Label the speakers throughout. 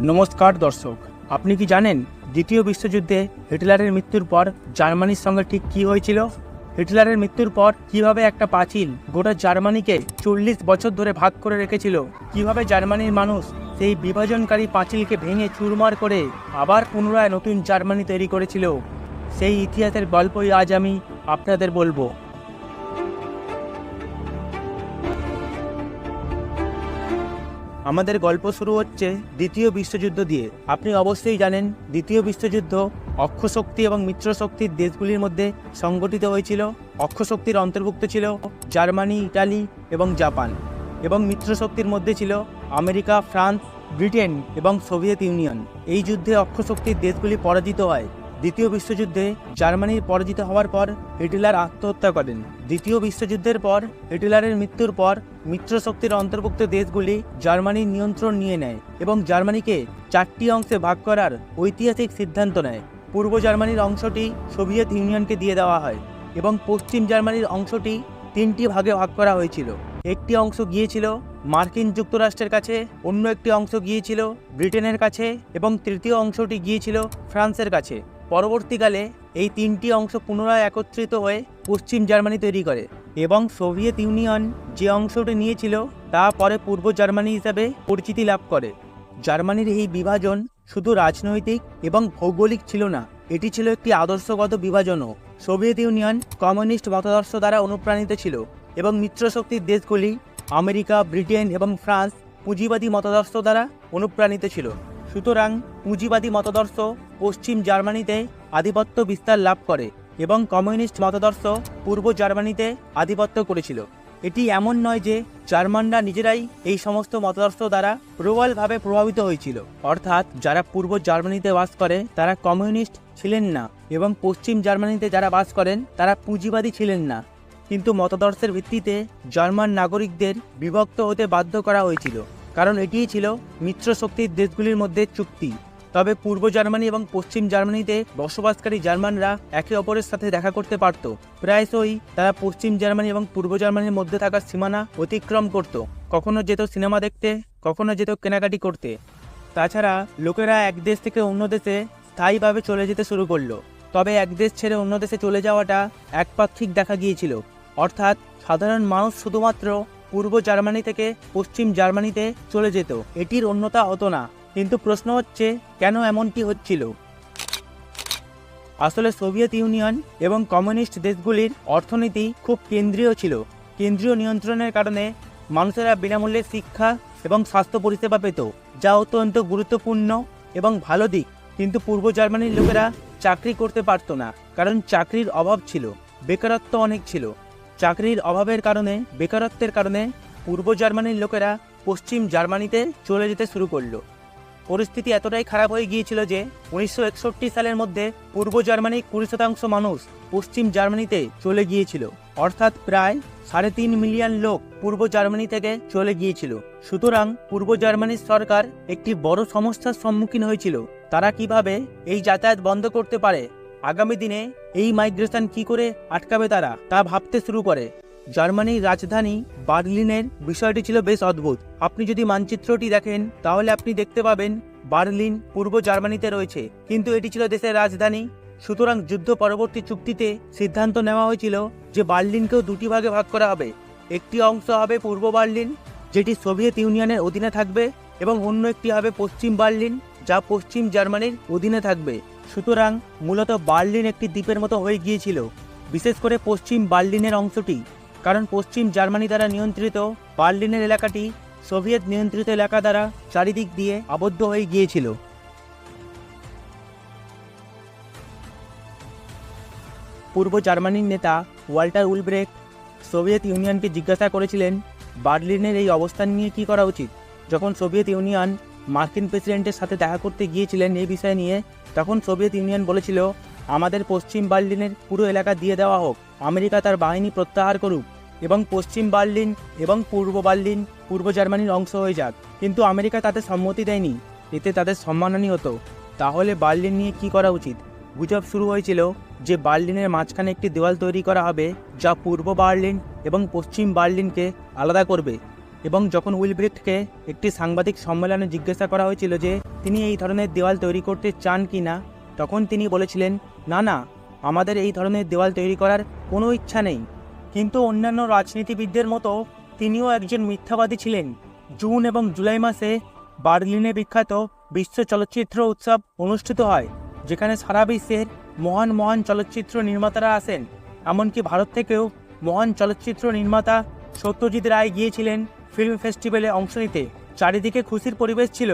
Speaker 1: নমস্কার দর্শক, আপনি কি জানেন দ্বিতীয় বিশ্বযুদ্ধে হিটলারের মৃত্যুর পর জার্মানির সঙ্গে ঠিক কী হয়েছিল? হিটলারের মৃত্যুর পর কীভাবে একটা পাঁচিল গোটা জার্মানিকে চল্লিশ বছর ধরে ভাগ করে রেখেছিল? কীভাবে জার্মানির মানুষ সেই বিভাজনকারী পাঁচিলকে ভেঙে চুরমার করে আবার পুনরায় নতুন জার্মানি তৈরি করেছিল? সেই ইতিহাসের গল্পই আজ আমি আপনাদের বলব। আমাদের গল্প শুরু হচ্ছে দ্বিতীয় বিশ্বযুদ্ধ দিয়ে। আপনি অবশ্যই জানেন, দ্বিতীয় বিশ্বযুদ্ধ অক্ষশক্তি এবং মিত্রশক্তির দেশগুলির মধ্যে সংগঠিত হয়েছিল, অক্ষশক্তির অন্তর্ভুক্ত ছিল জার্মানি, ইটালি এবং জাপান এবং মিত্রশক্তির মধ্যে ছিল আমেরিকা, ফ্রান্স, ব্রিটেন এবং সোভিয়েত ইউনিয়ন। এই যুদ্ধে অক্ষশক্তির দেশগুলি পরাজিত হয়। দ্বিতীয় বিশ্বযুদ্ধে জার্মানির পরাজিত হওয়ার পর হিটলার আত্মহত্যা করেন। দ্বিতীয় বিশ্বযুদ্ধের পর হিটলারের মৃত্যুর পর মিত্রশক্তির অন্তর্ভুক্ত দেশগুলি জার্মানির নিয়ন্ত্রণ নিয়ে নেয় এবং জার্মানিকে চারটি অংশে ভাগ করার ঐতিহাসিক সিদ্ধান্ত নেয়। পূর্ব জার্মানির অংশটি সোভিয়েত ইউনিয়নকে দিয়ে দেওয়া হয় এবং পশ্চিম জার্মানির অংশটি তিনটি ভাগে ভাগ করা হয়েছিল। একটি অংশ গিয়েছিল মার্কিন যুক্তরাষ্ট্রের কাছে, অন্য একটি অংশ গিয়েছিল ব্রিটেনের কাছে এবং তৃতীয় অংশটি গিয়েছিল ফ্রান্সের কাছে। পরবর্তীকালে এই তিনটি অংশ পুনরায় একত্রিত হয়ে পশ্চিম জার্মানি তৈরি করে এবং সোভিয়েত ইউনিয়ন যে অংশটি নিয়েছিল তা পরে পূর্ব জার্মানি হিসাবে পরিচিতি লাভ করে। জার্মানির এই বিভাজন শুধু রাজনৈতিক এবং ভৌগোলিক ছিল না, এটি ছিল একটি আদর্শগত বিভাজনও। সোভিয়েত ইউনিয়ন কমিউনিস্ট মতাদর্শ দ্বারা অনুপ্রাণিত ছিল এবং মিত্রশক্তির দেশগুলি আমেরিকা, ব্রিটেন এবং ফ্রান্স পুঁজিবাদী মতাদর্শ দ্বারা অনুপ্রাণিত ছিল। সুতরাং পুঁজিবাদী মতাদর্শ পশ্চিম জার্মানিতে আধিপত্য বিস্তার লাভ করে এবং কমিউনিস্ট মতাদর্শ পূর্ব জার্মানিতে আধিপত্য করেছিল। এটি এমন নয় যে জার্মানরা নিজেরাই এই সমস্ত মতাদর্শ দ্বারা প্রবলভাবে প্রভাবিত হয়েছিল। অর্থাৎ যারা পূর্ব জার্মানিতে বাস করে, তারা কমিউনিস্ট ছিলেন না এবং পশ্চিম জার্মানিতে যারা বাস করেন, তারা পুঁজিবাদী ছিলেন না। কিন্তু মতাদর্শের ভিত্তিতে জার্মান নাগরিকদের বিভক্ত হতে বাধ্য করা হয়েছিল। কারণ এটিই ছিল মিত্রশক্তির দেশগুলির মধ্যে চুক্তি। তবে পূর্ব জার্মানি এবং পশ্চিম জার্মানিতে বসবাসকারী জার্মানরা একে অপরের সাথে দেখা করতে পারত। প্রায়শই তারা পশ্চিম জার্মানি এবং পূর্ব জার্মানির মধ্যে থাকা সীমানা অতিক্রম করত। কখনো যেত সিনেমা দেখতে, কখনো যেত কেনাকাটি করতে। তাছাড়া লোকেরা এক দেশ থেকে অন্য দেশে স্থায়ীভাবে চলে যেতে শুরু করল। তবে এক দেশ ছেড়ে অন্য দেশে চলে যাওয়াটা একপাক্ষিক দেখা গিয়েছিল। অর্থাৎ সাধারণ মানুষ শুধুমাত্র পূর্ব জার্মানি থেকে পশ্চিম জার্মানিতে চলে যেত। এটির অন্যতা হতো না। কিন্তু প্রশ্ন হচ্ছে, কেন এমনটি হচ্ছিল? আসলে সোভিয়েত ইউনিয়ন এবং কমিউনিস্ট দেশগুলির অর্থনীতি খুব কেন্দ্রীয় ছিল। কেন্দ্রীয় নিয়ন্ত্রণের কারণে মানুষেরা বিনামূল্যে শিক্ষা এবং স্বাস্থ্য পরিষেবা পেত, যা অত্যন্ত গুরুত্বপূর্ণ এবং ভালো দিক। কিন্তু পূর্ব জার্মানির লোকেরা চাকরি করতে পারতো না, কারণ চাকরির অভাব ছিল, বেকারত্ব অনেক ছিল। চাকরির অভাবের কারণে, বেকারত্বের কারণে পূর্ব জার্মানির লোকেরা পশ্চিম জার্মানিতে চলে যেতে শুরু করল। পরিস্থিতি এতটাই খারাপ হয়ে গিয়েছিল যে উনিশশো একষট্টি সালের মধ্যে পূর্ব জার্মানির কুড়ি শতাংশ মানুষ পশ্চিম জার্মানিতে চলে গিয়েছিল। অর্থাৎ প্রায় সাড়ে তিন মিলিয়ন লোক পূর্ব জার্মানি থেকে চলে গিয়েছিল। সুতরাং পূর্ব জার্মানির সরকার একটি বড় সমস্যার সম্মুখীন হয়েছিল। তারা কীভাবে এই যাতায়াত বন্ধ করতে পারে? আগামী দিনে এই মাইগ্রেশন কি করে আটকাবে তারা? তা ভাবতে শুরু করে। জার্মানির রাজধানী বার্লিনের বিষয়টি ছিল বেশ অদ্ভুত। আপনি যদি মানচিত্রটি দেখেন, তাহলে আপনি দেখতে পাবেন বার্লিন পূর্ব জার্মানিতে রয়েছে। কিন্তু এটি ছিল দেশের রাজধানী। সুতরাং যুদ্ধ পরবর্তী চুক্তিতে সিদ্ধান্ত নেওয়া হয়েছিল যে বার্লিনকেও দুটি ভাগে ভাগ করা হবে। একটি অংশ হবে পূর্ব বার্লিন, যেটি সোভিয়েত ইউনিয়নের অধীনে থাকবে, এবং অন্য একটি হবে পশ্চিম বার্লিন, যা পশ্চিম জার্মানির অধীনে থাকবে। সুতরাং মূলত বার্লিন একটি দ্বীপের মতো হয়ে গিয়েছিল। বিশেষ করে পশ্চিম বার্লিনের অংশটি। কারণ পশ্চিম জার্মানি দ্বারা নিয়ন্ত্রিত বার্লিনের এলাকাটি সোভিয়েত নিয়ন্ত্রিত এলাকা দ্বারা চারিদিক দিয়ে আবদ্ধ হয়ে গিয়েছিল। পূর্ব জার্মানির নেতা ওয়াল্টার উলব্রেক সোভিয়েত ইউনিয়নকে জিজ্ঞাসা করেছিলেন, বার্লিনের এই অবস্থান নিয়ে কী করা উচিত? যখন সোভিয়েত ইউনিয়ন মার্কিন প্রেসিডেন্টের সাথে দেখা করতে গিয়েছিলেন এই বিষয় নিয়ে, তখন সোভিয়েত ইউনিয়ন বলেছিল আমাদের পশ্চিম বার্লিনের পুরো এলাকা দিয়ে দেওয়া হোক, আমেরিকা তার বাহিনী প্রত্যাহার করুক এবং পশ্চিম বার্লিন এবং পূর্ব বার্লিন পূর্ব জার্মানির অংশ হয়ে যাক। কিন্তু আমেরিকা তাতে সম্মতি দেয়নি, এতে তাদের সম্মানহানি হতো। তাহলে বার্লিন নিয়ে কি করা উচিত? গুজব শুরু হয়েছিল যে বার্লিনের মাঝখানে একটি দেওয়াল তৈরি করা হবে যা পূর্ব বার্লিন এবং পশ্চিম বার্লিনকে আলাদা করবে এবং যখন উইলব্রিক্টকে একটি সাংবাদিক সম্মেলনে জিজ্ঞাসা করা হয়েছিল যে তিনি এই ধরনের দেওয়াল তৈরি করতে চান কি না তখন তিনি বলেছিলেন, না না, আমাদের এই ধরনের দেওয়াল তৈরি করার কোনো ইচ্ছা নেই। কিন্তু অন্যান্য রাজনীতিবিদদের মতো তিনিও একজন মিথ্যাবাদী ছিলেন। জুন এবং জুলাই মাসে বার্লিনে বিখ্যাত বিশ্ব চলচ্চিত্র উৎসব অনুষ্ঠিত হয়, যেখানে সারা বিশ্বের মহান মহান চলচ্চিত্র নির্মাতারা আসেন। এমনকি ভারত থেকেও মহান চলচ্চিত্র নির্মাতা সত্যজিৎ রায় গিয়েছিলেন ফিল্ম ফেস্টিভ্যালে অংশ নিতে। চারিদিকে খুশির পরিবেশ ছিল।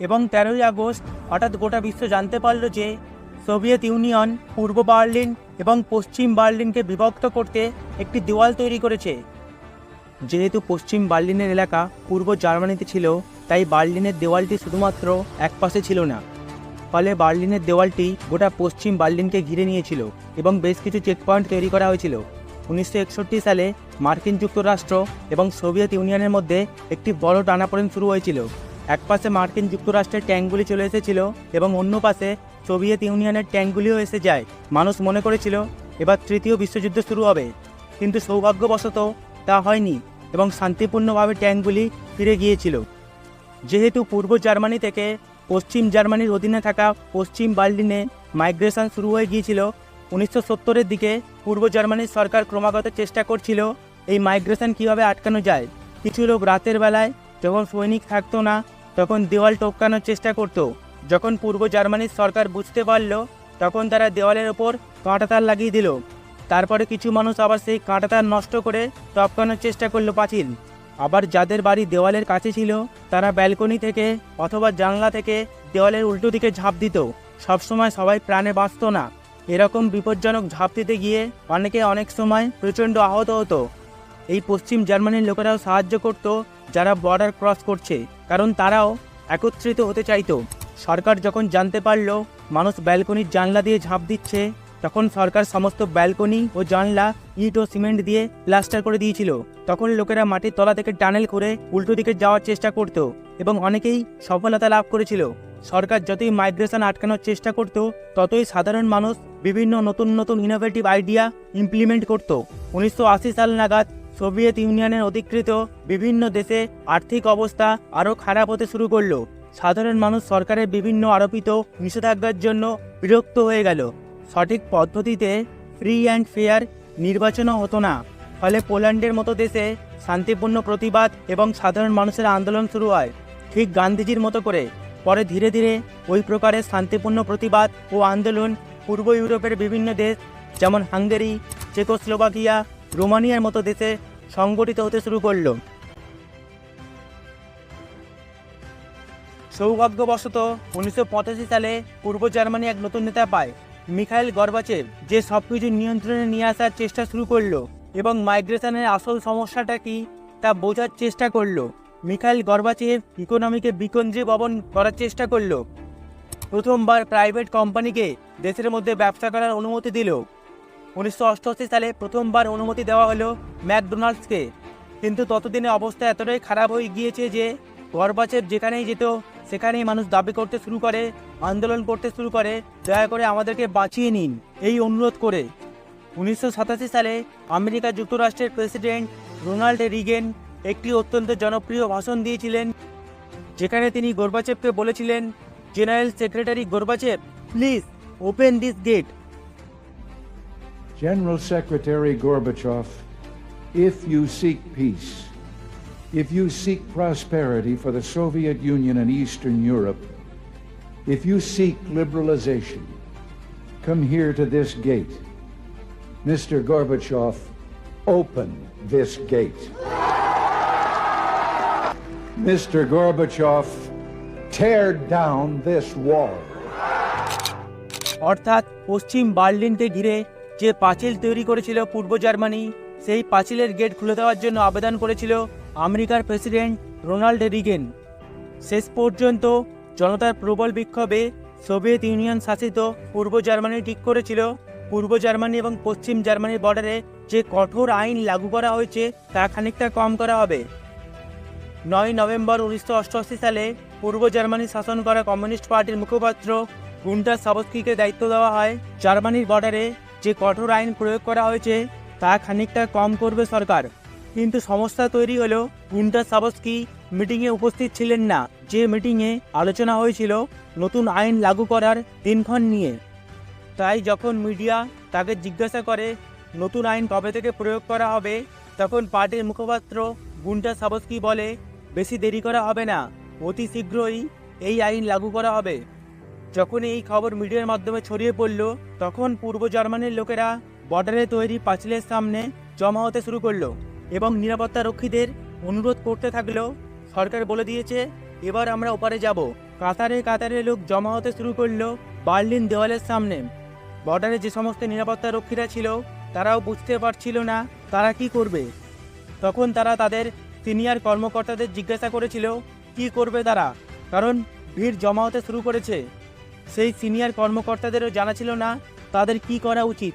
Speaker 1: এবং তেরোই আগস্ট হঠাৎ গোটা বিশ্ব জানতে পারল যে সোভিয়েত ইউনিয়ন পূর্ব বার্লিন এবং পশ্চিম বার্লিনকে বিভক্ত করতে একটি দেওয়াল তৈরি করেছে। যেহেতু পশ্চিম বার্লিনের এলাকা পূর্ব জার্মানিতে ছিল, তাই বার্লিনের দেওয়ালটি শুধুমাত্র এক পাশে ছিল না। ফলে বার্লিনের দেওয়ালটি গোটা পশ্চিম বার্লিনকে ঘিরে নিয়েছিল এবং বেশ কিছু চেকপয়েন্ট তৈরি করা হয়েছিল। উনিশশো একষট্টি সালে মার্কিন যুক্তরাষ্ট্র এবং সোভিয়েত ইউনিয়নের মধ্যে একটি বড় টানাপোড়েন শুরু হয়েছিল। এক পাশে মার্কিন যুক্তরাষ্ট্রের ট্যাঙ্কগুলি চলে এসেছিল এবং অন্য পাশে সোভিয়েত ইউনিয়নের ট্যাঙ্কগুলিও এসে যায়। মানুষ মনে করেছিল, এবার তৃতীয় বিশ্বযুদ্ধ শুরু হবে। কিন্তু সৌভাগ্যবশত তা হয়নি এবং শান্তিপূর্ণভাবে ট্যাঙ্কগুলি ফিরে গিয়েছিল। যেহেতু পূর্ব জার্মানি থেকে পশ্চিম জার্মানির অধীনে থাকা পশ্চিম বার্লিনে মাইগ্রেশন শুরু হয়ে গিয়েছিল, উনিশশো সত্তরের দিকে পূর্ব জার্মানির সরকার ক্রমাগত চেষ্টা করছিল এই মাইগ্রেশন কীভাবে আটকানো যায়। কিছু লোক রাতের বেলায় যখন সৈনিক থাকতো না, তখন দেওয়াল টপকানোর চেষ্টা করত। যখন পূর্ব জার্মানির সরকার বুঝতে পারল, তখন তারা দেওয়ালের ওপর কাঁটাতার লাগিয়ে দিল। তারপরে কিছু মানুষ আবার সেই কাঁটাতার নষ্ট করে টপকানোর চেষ্টা করল পাঁচিল। আবার যাদের বাড়ি দেওয়ালের কাছে ছিল, তারা ব্যালকনি থেকে অথবা জানলা থেকে দেওয়ালের উল্টো দিকে ঝাঁপ দিত। সবসময় সবাই প্রাণে বাঁচত না। এরকম বিপজ্জনক ঝাঁপ দিতে গিয়ে অনেকে অনেক সময় প্রচণ্ড আহত হতো। এই পশ্চিম জার্মানির লোকেরাও সাহায্য করত যারা বর্ডার ক্রস করছে, কারণ তারাও একত্রিত হতে চাইতো। সরকার যখন জানতে পারল, মানুষ ব্যালকনির জানলা দিয়ে ঝাঁপ দিচ্ছে, তখন সরকার সমস্ত ব্যালকনি ও জানলা, ইট ও সিমেন্ট দিয়ে প্লাস্টার করে দিয়েছিল। তখন লোকেরা মাটির তলা থেকে টানেল করে উল্টো দিকে যাওয়ার চেষ্টা করত এবং অনেকেই সফলতা লাভ করেছিল। সরকার যতই মাইগ্রেশন আটকানোর চেষ্টা করত, ততই সাধারণ মানুষ বিভিন্ন নতুন নতুন ইনোভেটিভ আইডিয়া ইমপ্লিমেন্ট করত। উনিশশো আশি সাল নাগাদ সোভিয়েত ইউনিয়নের অধিকৃত বিভিন্ন দেশে আর্থিক অবস্থা আরও খারাপ হতে শুরু করল। সাধারণ মানুষ সরকারের বিভিন্ন আরোপিত নিষেধাজ্ঞার জন্য বিরক্ত হয়ে গেল। সঠিক পদ্ধতিতে ফ্রি অ্যান্ড ফেয়ার নির্বাচনও হতো না। ফলে পোল্যান্ডের মতো দেশে শান্তিপূর্ণ প্রতিবাদ এবং সাধারণ মানুষের আন্দোলন শুরু হয়। ঠিক গান্ধীজির মতো করে। পরে ধীরে ধীরে ওই প্রকারের শান্তিপূর্ণ প্রতিবাদ ও আন্দোলন পূর্ব ইউরোপের বিভিন্ন দেশ, যেমন হাঙ্গেরি, চেকোস্লোভাকিয়া রোমানিয়ার মতো দেশে সংগঠিত হতে শুরু করল। সৌভাগ্যবশত, উনিশশো পঁচাশি সালে পূর্ব জার্মানি এক নতুন নেতা পায়। মিখাইল গর্বাচেভ যে সব কিছু নিয়ন্ত্রণে নিয়ে আসার চেষ্টা শুরু করল এবং মাইগ্রেশনের আসল সমস্যাটা কি তা বোঝার চেষ্টা করল। মিখাইল গর্বাচেভ ইকোনমিকে বিকেন্দ্রীভবন করার চেষ্টা করল। প্রথমবার প্রাইভেট কোম্পানিকে দেশের মধ্যে ব্যবসা করার অনুমতি দিল। উনিশশো অষ্টআশি সালে প্রথমবার অনুমতি দেওয়া হলো ম্যাকডোনাল্ডসকে। কিন্তু ততদিনে অবস্থা এতটাই খারাপ হয়ে গিয়েছে যে গর্বাচেভ যেখানেই যেত, সেখানেই মানুষ দাবি করতে শুরু করে, আন্দোলন করতে শুরু করে, দয়া করে আমাদেরকে বাঁচিয়ে নিন, এই অনুরোধ করে। উনিশশো সাতাশি সালে আমেরিকা যুক্তরাষ্ট্রের প্রেসিডেন্ট রোনাল্ড রিগেন একটি অত্যন্ত জনপ্রিয় ভাষণ দিয়েছিলেন, যেখানে তিনি গোরবাচেভকে বলেছিলেন, general secretary Gorbachev, please open this gate.
Speaker 2: General Secretary Gorbachev, if you seek peace, if you seek prosperity for the Soviet Union and Eastern Europe, if you seek liberalization, come here to this gate. Mr. Gorbachev, open this gate. Mr. Gorbachev, tear down this wall.
Speaker 1: অর্থাৎ পশ্চিম বার্লিনকে ঘিরে যে পাঁচিল তৈরি করেছিল পূর্ব Germany, সেই পাঁচিলের gate খুলে দেওয়ার জন্য আবেদন করেছিল আমেরিকার প্রেসিডেন্ট রোনাল্ড রিগেন। শেষ পর্যন্ত জনতার প্রবল বিক্ষোভে সোভিয়েত ইউনিয়ন শাসিত পূর্ব জার্মানি ঠিক করেছিল। পূর্ব জার্মানি এবং পশ্চিম জার্মানির বর্ডারে যে কঠোর আইন লাগু করা হয়েছে, তা খানিকটা কম করা হবে। নয় নভেম্বর উনিশশো অষ্টআশি সালে পূর্ব জার্মানি শাসন করা কমিউনিস্ট পার্টির মুখপাত্র গুন্টার সাবস্কিকে দায়িত্ব দেওয়া হয়। জার্মানির বর্ডারে যে কঠোর আইন প্রয়োগ করা হয়েছে, তা খানিকটা কম করবে সরকার। কিন্তু সমস্যা তৈরি হলো গুন্টার সাবস্কি মিটিংয়ে উপস্থিত ছিলেন না। যে মিটিংয়ে আলোচনা হয়েছিল, নতুন আইন লাগু করার দিনক্ষণ নিয়ে। তাই যখন মিডিয়া তাকে জিজ্ঞাসা করে, নতুন আইন কবে থেকে প্রয়োগ করা হবে? তখন পার্টির মুখপাত্র গুন্টা সাবস্কি বলে, বেশি দেরি করা হবে না। অতি শীঘ্রই এই আইন লাগু করা হবে। যখন এই খবর মিডিয়ার মাধ্যমে ছড়িয়ে পড়ল, তখন পূর্ব জার্মানির লোকেরা বর্ডারে তৈরি পাঁচিলের সামনে জমা হতে শুরু করল এবং নিরাপত্তা রক্ষীদের অনুরোধ করতে থাকল সরকার বলে দিয়েছে, এবার আমরা ওপারে যাব। কাতারে কাতারে লোক জমা হতে শুরু করল বার্লিন দেওয়ালের সামনে। বর্ডারে যে সমস্ত নিরাপত্তা রক্ষীরা ছিল, তারাও বুঝতে পারছিল না তারা কি করবে। তখন তারা তাদের সিনিয়র কর্মকর্তাদের জিজ্ঞাসা করেছিল, কি করবে তারা? কারণ ভিড় জমা হতে শুরু করেছে। সেই সিনিয়র কর্মকর্তাদেরও জানা ছিল না তাদের কি করা উচিত।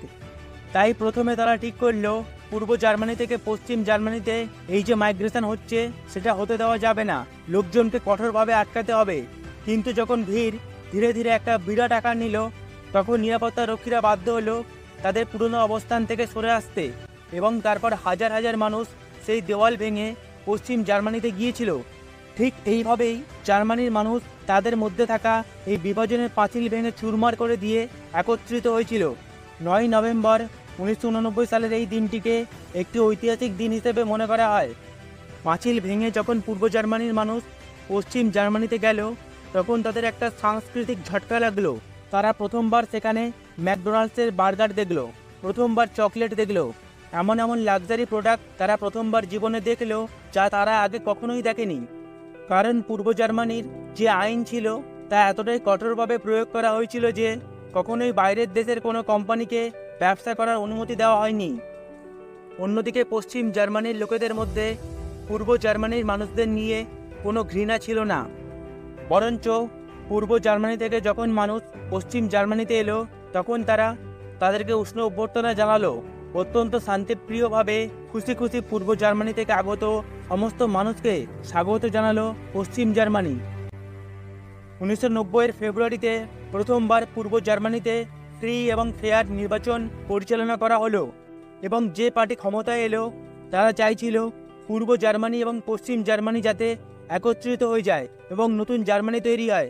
Speaker 1: তাই প্রথমে তারা ঠিক করল, পূর্ব জার্মানি থেকে পশ্চিম জার্মানিতে এই যে মাইগ্রেশন হচ্ছে, সেটা হতে দেওয়া যাবে না। লোকজনকে কঠোরভাবে আটকাতে হবে। কিন্তু যখন ভিড় ধীরে ধীরে একটা বিরাট আকার নিল, তখন নিরাপত্তা রক্ষীরা বাধ্য হলো তাদের পুরনো অবস্থান থেকে সরে আসতে এবং তারপর হাজার হাজার মানুষ সেই দেওয়াল ভেঙে পশ্চিম জার্মানিতে গিয়েছিল। ঠিক এইভাবেই জার্মানির মানুষ তাদের মধ্যে থাকা এই বিভাজনের পাঁচিল ভেঙে চুরমার করে দিয়ে একত্রিত হয়েছিল। নয় নভেম্বর উনিশশো উননব্বই সালের এই দিনটিকে একটি ঐতিহাসিক দিন হিসেবে মনে করা হয়। পাঁচিল ভেঙে যখন পূর্ব জার্মানির মানুষ পশ্চিম জার্মানিতে গেল, তখন তাদের একটা সাংস্কৃতিক ঝটকা লাগল। তারা প্রথমবার সেখানে ম্যাকডোনাল্ডসের বার্গার দেখল, প্রথমবার চকলেট দেখল। এমন এমন লাক্সারি প্রোডাক্ট তারা প্রথমবার জীবনে দেখল, যা তারা আগে কখনোই দেখেনি। কারণ পূর্ব জার্মানির যে আইন ছিল, তা এতটাই কঠোরভাবে প্রয়োগ করা হয়েছিল যে কখনোই বাইরের দেশের কোনো কোম্পানিকে ব্যবসা করার অনুমতি দেওয়া হয়নি। অন্যদিকে পশ্চিম জার্মানির লোকেদের মধ্যে পূর্ব জার্মানির মানুষদের নিয়ে কোনো ঘৃণা ছিল না। বরঞ্চ পূর্ব জার্মানি থেকে যখন মানুষ পশ্চিম জার্মানিতে এলো, তখন তারা তাদেরকে উষ্ণ অভ্যর্থনা জানালো। অত্যন্ত শান্তিপ্রিয়ভাবে খুশি খুশি পূর্ব জার্মানি থেকে আগত সমস্ত মানুষকে স্বাগত জানালো পশ্চিম জার্মানি। উনিশশো নব্বইয়ের ফেব্রুয়ারিতে প্রথমবার পূর্ব জার্মানিতে ফ্রি এবং ফেয়ার নির্বাচন পরিচালনা করা হলো এবং যে পার্টি ক্ষমতায় এলো, তারা চাইছিল পূর্ব জার্মানি এবং পশ্চিম জার্মানি যাতে একত্রিত হয়ে যায় এবং নতুন জার্মানি তৈরি হয়।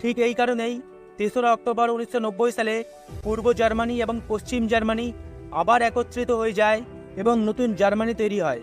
Speaker 1: ঠিক এই কারণেই তেসরা অক্টোবর উনিশশো নব্বই সালে পূর্ব জার্মানি এবং পশ্চিম জার্মানি আবার একত্রিত হয়ে যায় এবং নতুন জার্মানি তৈরি হয়।